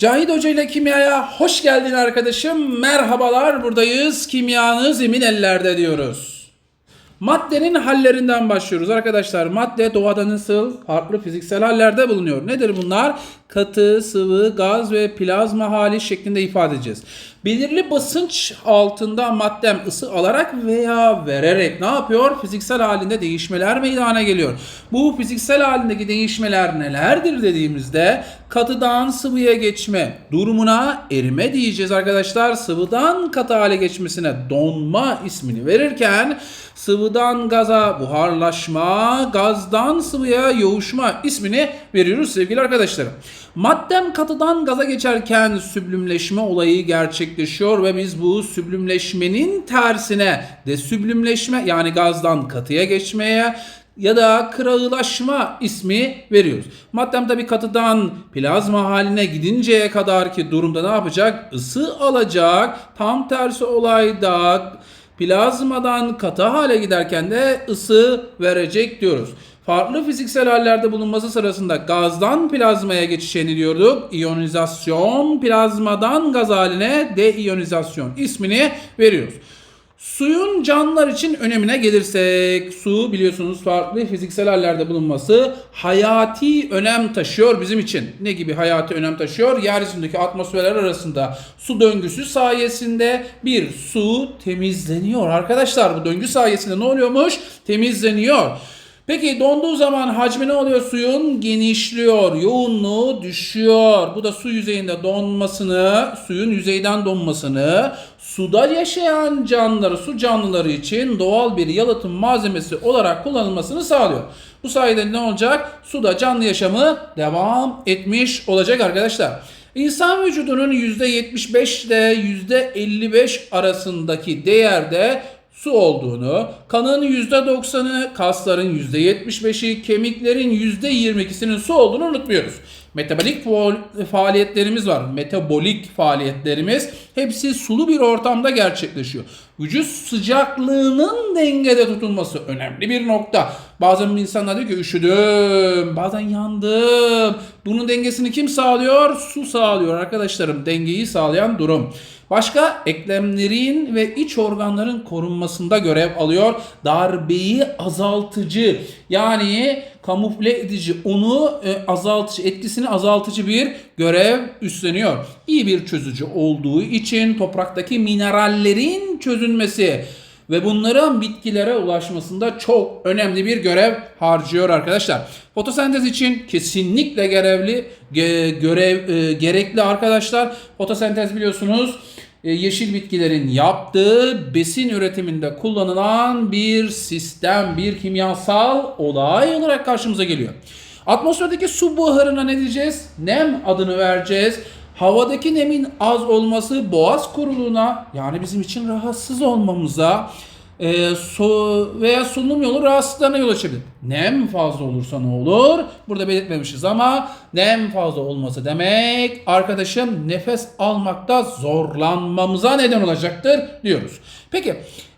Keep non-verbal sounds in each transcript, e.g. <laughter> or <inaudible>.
Cahit Hoca ile Kimya'ya hoş geldin arkadaşım. Merhabalar buradayız. Kimyanız emin ellerde diyoruz. Maddenin hallerinden başlıyoruz arkadaşlar. Madde doğada nasıl farklı fiziksel hallerde bulunuyor. Nedir bunlar? Katı, sıvı, gaz ve plazma hali şeklinde ifade edeceğiz. Belirli basınç altında maddem ısı alarak veya vererek ne yapıyor? Fiziksel halinde değişmeler meydana geliyor. Bu fiziksel halindeki değişmeler nelerdir dediğimizde katıdan sıvıya geçme durumuna erime diyeceğiz arkadaşlar. Sıvıdan katı hale geçmesine donma ismini verirken sıvıdan gaza buharlaşma, gazdan sıvıya yoğuşma ismini veriyoruz sevgili arkadaşlarım. Maddem katıdan gaza geçerken süblümleşme olayı gerçekleşiyor ve biz bu süblümleşmenin tersine de süblümleşme yani gazdan katıya geçmeye ya da kırağılaşma ismi veriyoruz. Maddem tabi katıdan plazma haline gidinceye kadar ki durumda ne yapacak? Isı alacak. Tam tersi olayda plazmadan katı hale giderken de ısı verecek diyoruz. Farklı fiziksel hallerde bulunması sırasında gazdan plazmaya geçişeni diyorduk. İyonizasyon, plazmadan gaz haline deiyonizasyon ismini veriyoruz. Suyun canlılar için önemine gelirsek, su biliyorsunuz farklı fiziksel hallerde bulunması hayati önem taşıyor bizim için. Ne gibi hayati önem taşıyor? Yeryüzündeki atmosferler arasında su döngüsü sayesinde bir su temizleniyor. Arkadaşlar bu döngü sayesinde ne oluyormuş? Temizleniyor. Peki donduğu zaman hacmi ne oluyor suyun? Genişliyor, yoğunluğu düşüyor. Bu da su yüzeyinde donmasını, suyun yüzeyden donmasını, suda yaşayan canlıları, su canlıları için doğal bir yalıtım malzemesi olarak kullanılmasını sağlıyor. Bu sayede ne olacak? Suda canlı yaşamı devam etmiş olacak arkadaşlar. İnsan vücudunun %75 ile %55 arasındaki değerde su olduğunu, kanın %90'ı, kasların %75'i, kemiklerin %22'sinin su olduğunu unutmuyoruz. Metabolik faaliyetlerimiz var. Metabolik faaliyetlerimiz hepsi sulu bir ortamda gerçekleşiyor. Vücut sıcaklığının dengede tutulması önemli bir nokta. Bazen insanlar diyor ki üşüdüm, bazen yandım. Bunun dengesini kim sağlıyor? Su sağlıyor arkadaşlarım. Dengeyi sağlayan durum. Başka eklemlerin ve iç organların korunmasında görev alıyor. Darbeyi azaltıcı yani kamufle edici onu e, azaltıcı etkisini azaltıcı bir görev üstleniyor. İyi bir çözücü olduğu için topraktaki minerallerin çözülmesi ve bunların bitkilere ulaşmasında çok önemli bir görev harcıyor arkadaşlar. Fotosentez için kesinlikle görevli ge, görev e, gerekli arkadaşlar. Fotosentez biliyorsunuz yeşil bitkilerin yaptığı besin üretiminde kullanılan bir sistem, bir kimyasal olay olarak karşımıza geliyor. Atmosferdeki su buharına ne diyeceğiz? Nem adını vereceğiz. Havadaki nemin az olması boğaz kuruluğuna yani bizim için rahatsız olmamıza e, su veya solunum yolu rahatsızlığına yol açabilir. Nem fazla olursa ne olur? Burada belirtmemişiz ama nem fazla olması demek arkadaşım nefes almakta zorlanmamıza neden olacaktır diyoruz. Peki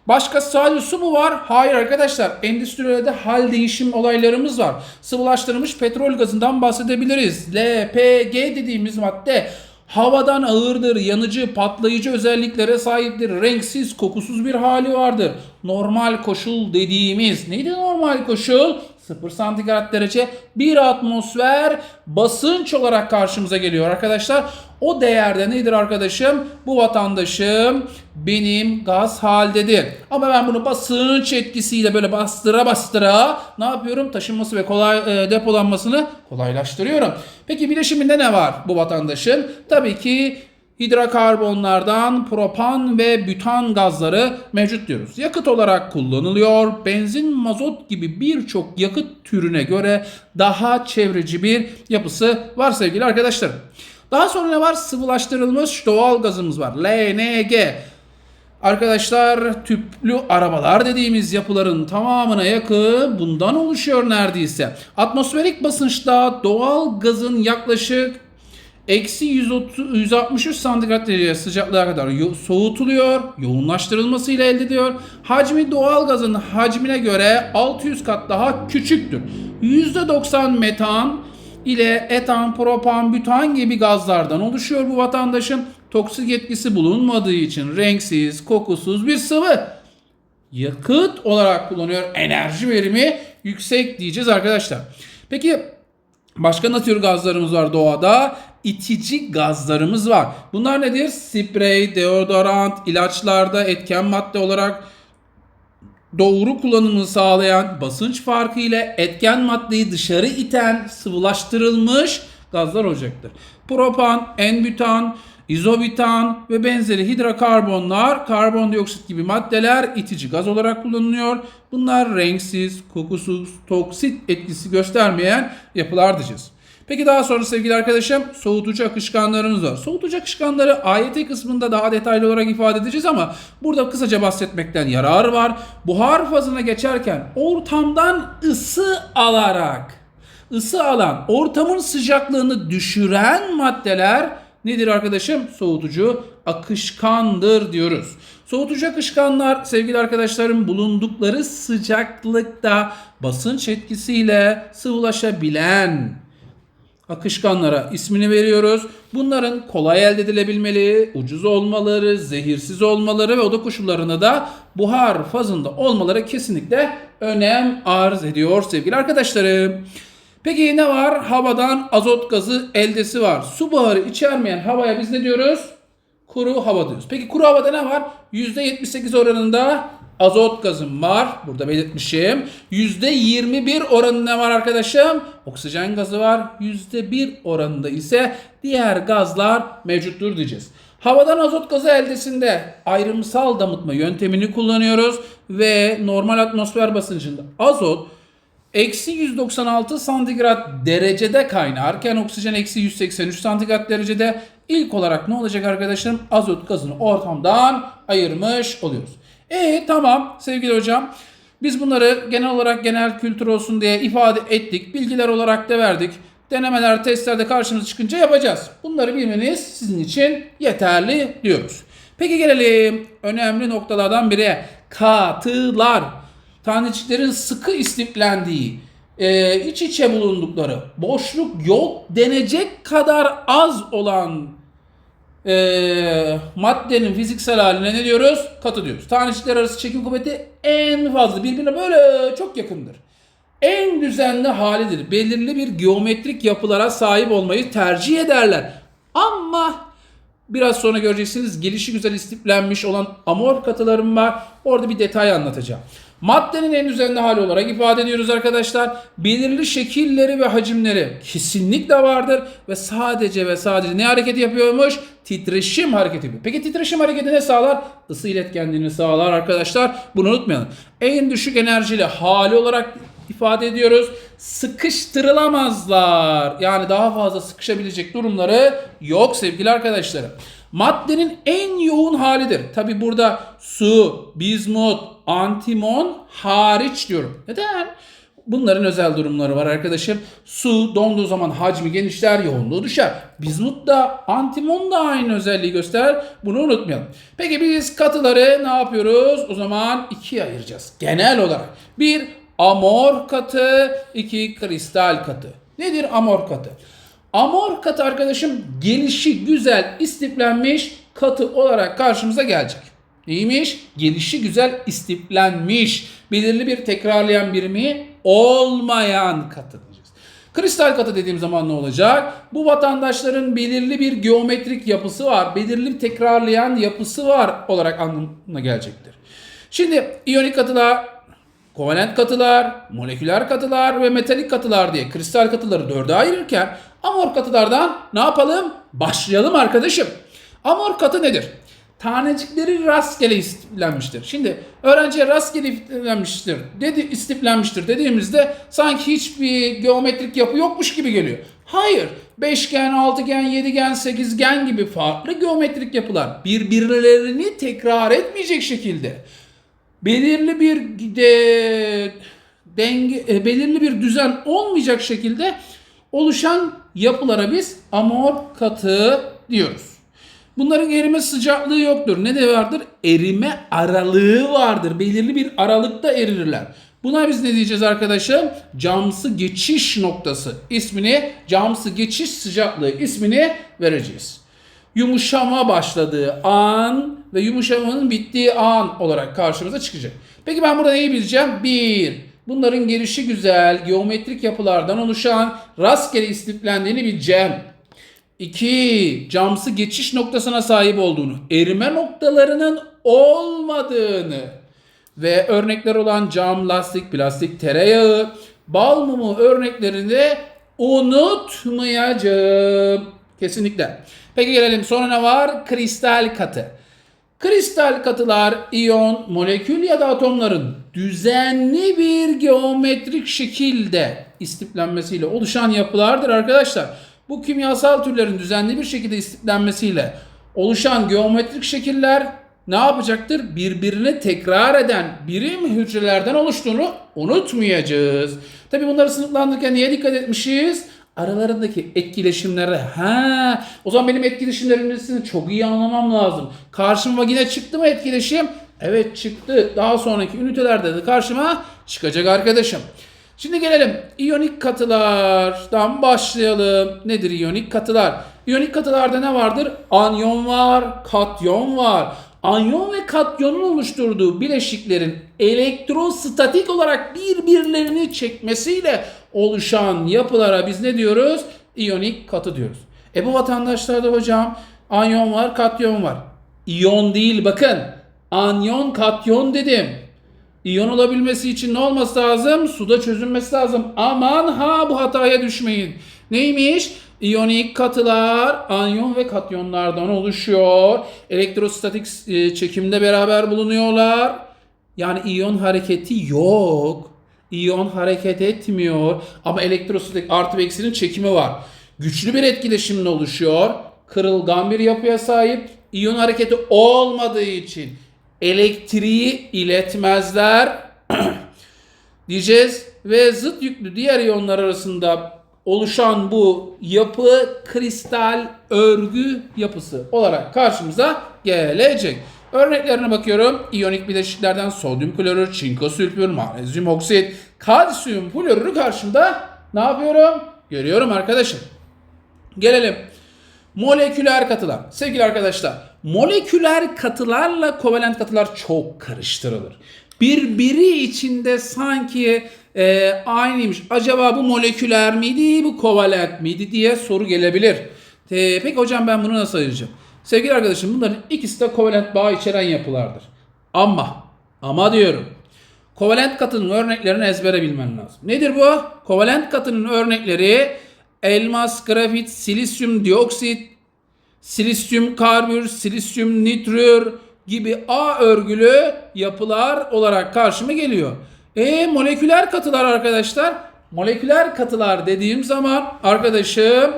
Başka sadece su mu var? Hayır arkadaşlar. Endüstriyelde hal değişim olaylarımız var. Sıvılaştırılmış petrol gazından bahsedebiliriz. LPG dediğimiz madde havadan ağırdır, yanıcı, patlayıcı özelliklere sahiptir, renksiz, kokusuz bir hali vardır. Normal koşul dediğimiz neydi normal koşul? 0 santigrat derece bir atmosfer basınç olarak karşımıza geliyor arkadaşlar. O değerde nedir arkadaşım? Bu vatandaşım benim gaz haldedir. Ama ben bunu basınç etkisiyle böyle bastıra bastıra ne yapıyorum? Taşınması ve kolay e, depolanmasını kolaylaştırıyorum. Peki bileşiminde ne var bu vatandaşın? Tabii ki hidrokarbonlardan propan ve bütan gazları mevcut diyoruz. Yakıt olarak kullanılıyor. Benzin, mazot gibi birçok yakıt türüne göre daha çevreci bir yapısı var sevgili arkadaşlar. Daha sonra ne var? Sıvılaştırılmış doğal gazımız var. LNG. Arkadaşlar tüplü arabalar dediğimiz yapıların tamamına yakın bundan oluşuyor neredeyse. Atmosferik basınçta doğal gazın yaklaşık eksi 130, 163 santigrat derece sıcaklığa kadar yo- soğutuluyor, yoğunlaştırılmasıyla elde ediyor. Hacmi doğal gazın hacmine göre 600 kat daha küçüktür. %90 metan, ile etan, propan, bütan gibi gazlardan oluşuyor bu vatandaşın. Toksik etkisi bulunmadığı için renksiz, kokusuz bir sıvı. Yakıt olarak kullanıyor. Enerji verimi yüksek diyeceğiz arkadaşlar. Peki Başka ne tür gazlarımız var doğada? İtici gazlarımız var. Bunlar nedir? Sprey, deodorant, ilaçlarda etken madde olarak doğru kullanımını sağlayan, basınç farkı ile etken maddeyi dışarı iten, sıvılaştırılmış gazlar olacaktır. Propan, enbütan, izobutan ve benzeri hidrokarbonlar, karbondioksit gibi maddeler itici gaz olarak kullanılıyor. Bunlar renksiz, kokusuz, toksit etkisi göstermeyen yapılar diyeceğiz. Peki daha sonra sevgili arkadaşım soğutucu akışkanlarımız var. Soğutucu akışkanları AYT kısmında daha detaylı olarak ifade edeceğiz ama burada kısaca bahsetmekten yarar var. Buhar fazına geçerken ortamdan ısı alarak ısı alan, ortamın sıcaklığını düşüren maddeler nedir arkadaşım? Soğutucu akışkandır diyoruz. Soğutucu akışkanlar sevgili arkadaşlarım bulundukları sıcaklıkta basınç etkisiyle sıvılaşabilen akışkanlara ismini veriyoruz. Bunların kolay elde edilebilmeli, ucuz olmaları, zehirsiz olmaları ve oda koşullarında da buhar fazında olmaları kesinlikle önem arz ediyor sevgili arkadaşlarım. Peki ne var? Havadan azot gazı eldesi var. Su buharı içermeyen havaya biz ne diyoruz? Kuru hava diyoruz. Peki kuru havada ne var? %78 oranında azot gazım var. Burada belirtmişim. %21 oranında var arkadaşım? Oksijen gazı var. %1 oranında ise diğer gazlar mevcuttur diyeceğiz. Havadan azot gazı eldesinde ayrımsal damıtma yöntemini kullanıyoruz ve normal atmosfer basıncında azot Eksi 196 santigrat derecede kaynarken oksijen eksi 183 santigrat derecede ilk olarak ne olacak arkadaşlarım? Azot gazını ortamdan ayırmış oluyoruz. E tamam sevgili hocam. Biz bunları genel olarak genel kültür olsun diye ifade ettik. Bilgiler olarak da verdik. Denemeler, testlerde karşımıza çıkınca yapacağız. Bunları bilmeniz sizin için yeterli diyoruz. Peki gelelim önemli noktalardan biri katılar taneciklerin sıkı istiflendiği, e, iç içe bulundukları, boşluk yok denecek kadar az olan e, maddenin fiziksel haline ne diyoruz? Katı diyoruz. Tanecikler arası çekim kuvveti en fazla birbirine böyle çok yakındır. En düzenli halidir. Belirli bir geometrik yapılara sahip olmayı tercih ederler. Ama biraz sonra göreceksiniz gelişi güzel istiflenmiş olan amorf katılarım var. Orada bir detay anlatacağım. Maddenin en düzenli hali olarak ifade ediyoruz arkadaşlar. Belirli şekilleri ve hacimleri kesinlikle vardır ve sadece ve sadece ne hareketi yapıyormuş? Titreşim hareketi yapıyor. Peki titreşim hareketi ne sağlar? Isı iletkenliğini sağlar arkadaşlar. Bunu unutmayalım. En düşük enerjili hali olarak ifade ediyoruz. Sıkıştırılamazlar. Yani daha fazla sıkışabilecek durumları yok sevgili arkadaşlarım. Maddenin en yoğun halidir. Tabi burada su, bizmut, antimon hariç diyorum. Neden? Bunların özel durumları var arkadaşım. Su donduğu zaman hacmi genişler, yoğunluğu düşer. Bizmut da antimon da aynı özelliği gösterir. Bunu unutmayalım. Peki biz katıları ne yapıyoruz? O zaman ikiye ayıracağız. Genel olarak. Bir amor katı, iki kristal katı. Nedir amor katı? Amor katı arkadaşım gelişi güzel istiflenmiş katı olarak karşımıza gelecek. Neymiş? Gelişi güzel istiflenmiş. Belirli bir tekrarlayan birimi olmayan katı diyeceğiz. Kristal katı dediğim zaman ne olacak? Bu vatandaşların belirli bir geometrik yapısı var. Belirli bir tekrarlayan yapısı var olarak anlamına gelecektir. Şimdi iyonik katılar, kovalent katılar, moleküler katılar ve metalik katılar diye kristal katıları dörde ayırırken amor katılardan ne yapalım? Başlayalım arkadaşım. Amor katı nedir? Tanecikleri rastgele istiflenmiştir. Şimdi öğrenciye rastgele istiflenmiştir, dedi, istiflenmiştir dediğimizde sanki hiçbir geometrik yapı yokmuş gibi geliyor. Hayır. Beşgen, altıgen, yedigen, sekizgen gibi farklı geometrik yapılar birbirlerini tekrar etmeyecek şekilde belirli bir de, denge, e, belirli bir düzen olmayacak şekilde oluşan yapılara biz amor katı diyoruz. Bunların erime sıcaklığı yoktur. Ne de vardır? Erime aralığı vardır. Belirli bir aralıkta erirler. Buna biz ne diyeceğiz arkadaşım? Camsı geçiş noktası ismini, camsı geçiş sıcaklığı ismini vereceğiz. Yumuşama başladığı an ve yumuşamanın bittiği an olarak karşımıza çıkacak. Peki ben burada neyi bileceğim? Bir, bunların gelişi güzel, geometrik yapılardan oluşan rastgele istiflendiğini bileceğim. 2. Camsı geçiş noktasına sahip olduğunu, erime noktalarının olmadığını ve örnekler olan cam, lastik, plastik, tereyağı, bal mumu örneklerini unutmayacağım. Kesinlikle. Peki gelelim sonra ne var? Kristal katı. Kristal katılar iyon, molekül ya da atomların düzenli bir geometrik şekilde istiflenmesiyle oluşan yapılardır arkadaşlar. Bu kimyasal türlerin düzenli bir şekilde istiflenmesiyle oluşan geometrik şekiller ne yapacaktır? Birbirini tekrar eden birim hücrelerden oluştuğunu unutmayacağız. Tabi bunları sınıflandırırken niye dikkat etmişiz? Aralarındaki etkileşimlere. Ha, o zaman benim etkileşimlerimizin çok iyi anlamam lazım. Karşıma yine çıktı mı etkileşim? Evet çıktı. Daha sonraki ünitelerde de karşıma çıkacak arkadaşım. Şimdi gelelim iyonik katılardan başlayalım. Nedir iyonik katılar? İyonik katılarda ne vardır? Anyon var, katyon var. Anyon ve katyonun oluşturduğu bileşiklerin elektrostatik olarak birbirlerini çekmesiyle oluşan yapılara biz ne diyoruz? İyonik katı diyoruz. E bu vatandaşlarda hocam anyon var, katyon var. İyon değil bakın. Anyon, katyon dedim. İyon olabilmesi için ne olması lazım? Suda çözünmesi lazım. Aman ha bu hataya düşmeyin. Neymiş? İyonik katılar anyon ve katyonlardan oluşuyor. Elektrostatik e, çekimde beraber bulunuyorlar. Yani iyon hareketi yok. İyon hareket etmiyor ama elektrostatik artı ve eksinin çekimi var. Güçlü bir etkileşimle oluşuyor. Kırılgan bir yapıya sahip. İyon hareketi olmadığı için elektriği iletmezler <clears throat> diyeceğiz ve zıt yüklü diğer iyonlar arasında oluşan bu yapı kristal örgü yapısı olarak karşımıza gelecek. Örneklerine bakıyorum. İyonik bileşiklerden sodyum klorür, çinko sülfür, magnezyum oksit, kalsiyum florürü karşımda ne yapıyorum? Görüyorum arkadaşım. Gelelim. Moleküler katılar. Sevgili arkadaşlar, moleküler katılarla kovalent katılar çok karıştırılır. Birbiri içinde sanki e, aynıymış. Acaba bu moleküler miydi, bu kovalent miydi diye soru gelebilir. E, peki hocam ben bunu nasıl ayıracağım? Sevgili arkadaşım bunların ikisi de kovalent bağ içeren yapılardır. Ama, ama diyorum. Kovalent katının örneklerini ezbere bilmen lazım. Nedir bu? Kovalent katının örnekleri elmas, grafit, silisyum dioksit, silisyum karbür, silisyum nitrür gibi A örgülü yapılar olarak karşıma geliyor. E moleküler katılar arkadaşlar. Moleküler katılar dediğim zaman arkadaşım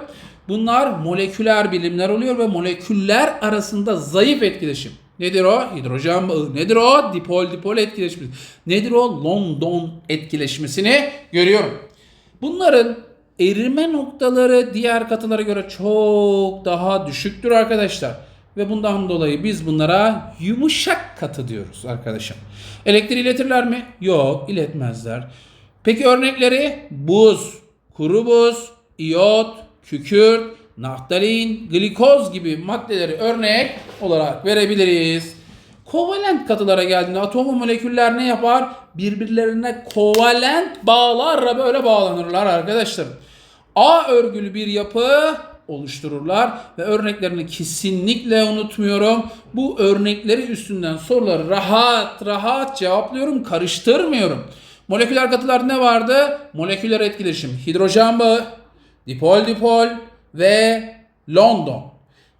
bunlar moleküler bilimler oluyor ve moleküller arasında zayıf etkileşim. Nedir o? Hidrojen bağı. Nedir o? Dipol dipol etkileşmesi. Nedir o? London etkileşmesini görüyorum. Bunların erime noktaları diğer katılara göre çok daha düşüktür arkadaşlar. Ve bundan dolayı biz bunlara yumuşak katı diyoruz arkadaşım. Elektriği iletirler mi? Yok iletmezler. Peki örnekleri buz, kuru buz, iyot, kükürt, naftalin, glikoz gibi maddeleri örnek olarak verebiliriz. Kovalent katılara geldiğinde atom ve moleküller ne yapar? Birbirlerine kovalent bağlarla böyle bağlanırlar arkadaşlar. A örgülü bir yapı oluştururlar ve örneklerini kesinlikle unutmuyorum. Bu örnekleri üstünden soruları rahat rahat cevaplıyorum, karıştırmıyorum. Moleküler katılar ne vardı? Moleküler etkileşim, hidrojen bağı, dipol dipol ve London.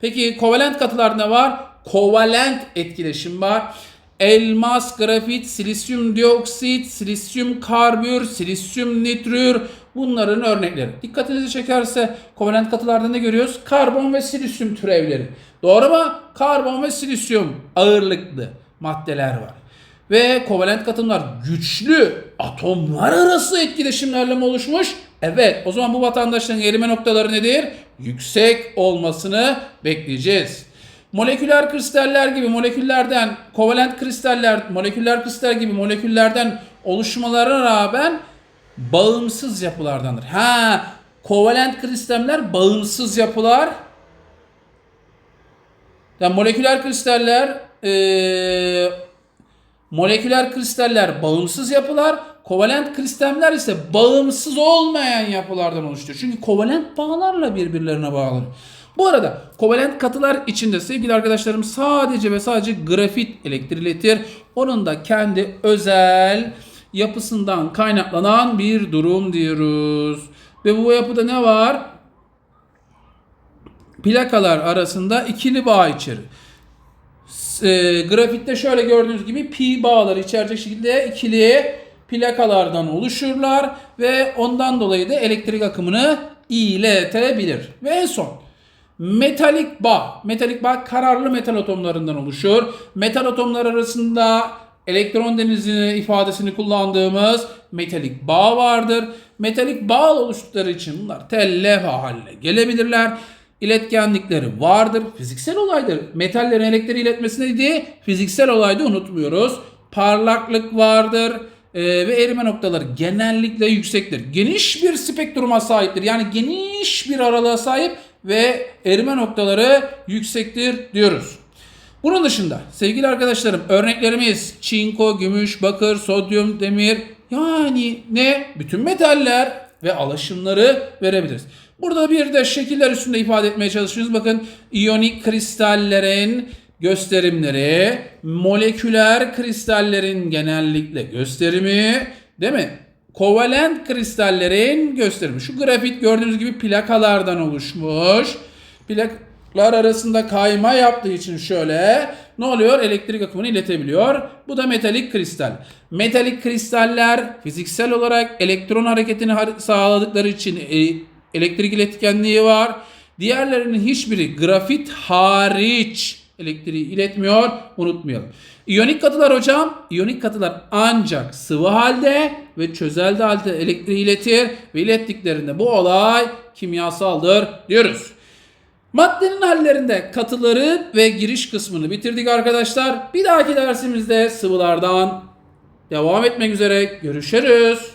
Peki kovalent katılar ne var? Kovalent etkileşim var. Elmas, grafit, silisyum dioksit, silisyum karbür, silisyum nitrür bunların örnekleri. Dikkatinizi çekerse kovalent katılarda ne görüyoruz? Karbon ve silisyum türevleri. Doğru mu? Karbon ve silisyum ağırlıklı maddeler var. Ve kovalent katımlar güçlü atomlar arası etkileşimlerle mi oluşmuş? Evet. O zaman bu vatandaşların erime noktaları nedir? Yüksek olmasını bekleyeceğiz. Moleküler kristaller gibi moleküllerden, kovalent kristaller, moleküler kristal gibi moleküllerden oluşmalarına rağmen bağımsız yapılardandır. Ha, kovalent kristaller bağımsız yapılar. Yani moleküler kristaller eee, moleküler kristaller bağımsız yapılar, kovalent kristaller ise bağımsız olmayan yapılardan oluşuyor. Çünkü kovalent bağlarla birbirlerine bağlı. Bu arada kovalent katılar içinde sevgili arkadaşlarım sadece ve sadece grafit elektriletir. Onun da kendi özel yapısından kaynaklanan bir durum diyoruz. Ve bu yapıda ne var? Plakalar arasında ikili bağ içerir e, grafikte şöyle gördüğünüz gibi pi bağları içerecek şekilde ikili plakalardan oluşurlar ve ondan dolayı da elektrik akımını iletebilir. Ve en son metalik bağ. Metalik bağ kararlı metal atomlarından oluşur. Metal atomlar arasında elektron denizini ifadesini kullandığımız metalik bağ vardır. Metalik bağ oluştukları için bunlar tel levha haline gelebilirler iletkenlikleri vardır. Fiziksel olaydır. Metallerin elektriği iletmesine diye fiziksel olayda unutmuyoruz. Parlaklık vardır. Ee, ve erime noktaları genellikle yüksektir. Geniş bir spektruma sahiptir. Yani geniş bir aralığa sahip ve erime noktaları yüksektir diyoruz. Bunun dışında sevgili arkadaşlarım örneklerimiz çinko, gümüş, bakır, sodyum, demir yani ne? Bütün metaller ve alaşımları verebiliriz. Burada bir de şekiller üstünde ifade etmeye çalışıyoruz. Bakın iyonik kristallerin gösterimleri, moleküler kristallerin genellikle gösterimi, değil mi? Kovalent kristallerin gösterimi. Şu grafit gördüğünüz gibi plakalardan oluşmuş. Plaklar arasında kayma yaptığı için şöyle ne oluyor? Elektrik akımını iletebiliyor. Bu da metalik kristal. Metalik kristaller fiziksel olarak elektron hareketini har- sağladıkları için e, elektrik iletkenliği var. Diğerlerinin hiçbiri grafit hariç elektriği iletmiyor. Unutmayalım. İyonik katılar hocam, iyonik katılar ancak sıvı halde ve çözelti halde elektriği iletir ve ilettiklerinde bu olay kimyasaldır diyoruz. Maddenin hallerinde katıları ve giriş kısmını bitirdik arkadaşlar. Bir dahaki dersimizde sıvılardan devam etmek üzere. Görüşürüz.